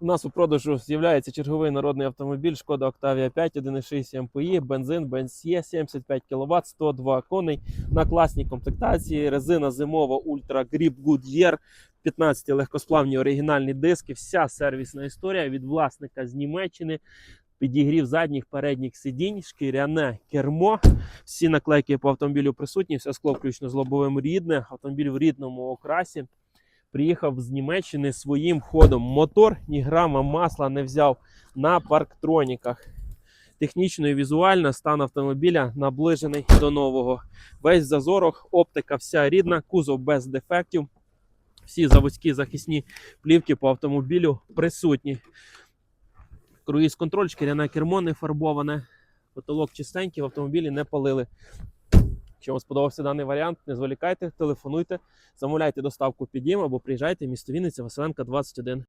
У нас у продажу з'являється черговий народний автомобіль Шкода Octavia 5, 1,6 МПІ, бензин, бензє, 75 кВт, 102 коней на класній комплектації, резина зимова Ultra Grip Goodyear, 15 легкосплавні оригінальні диски, вся сервісна історія від власника з Німеччини. Підігрів задніх передніх сидінь, шкіряне кермо. Всі наклейки по автомобілю присутні, все скло включно з лобовим рідне. Автомобіль в рідному окрасі. Приїхав з Німеччини своїм ходом. Мотор ні грама масла не взяв на парктроніках. Технічно і візуально стан автомобіля наближений до нового. Весь зазорок, оптика вся рідна, кузов без дефектів. Всі заводські захисні плівки по автомобілю присутні. Круїз контроль, шкіряне кермо не фарбоване, потолок чистенький, в автомобілі не палили. Якщо вам сподобався даний варіант, не зволікайте, телефонуйте, замовляйте доставку під дім або приїжджайте місто Вінниця, Василенка 21.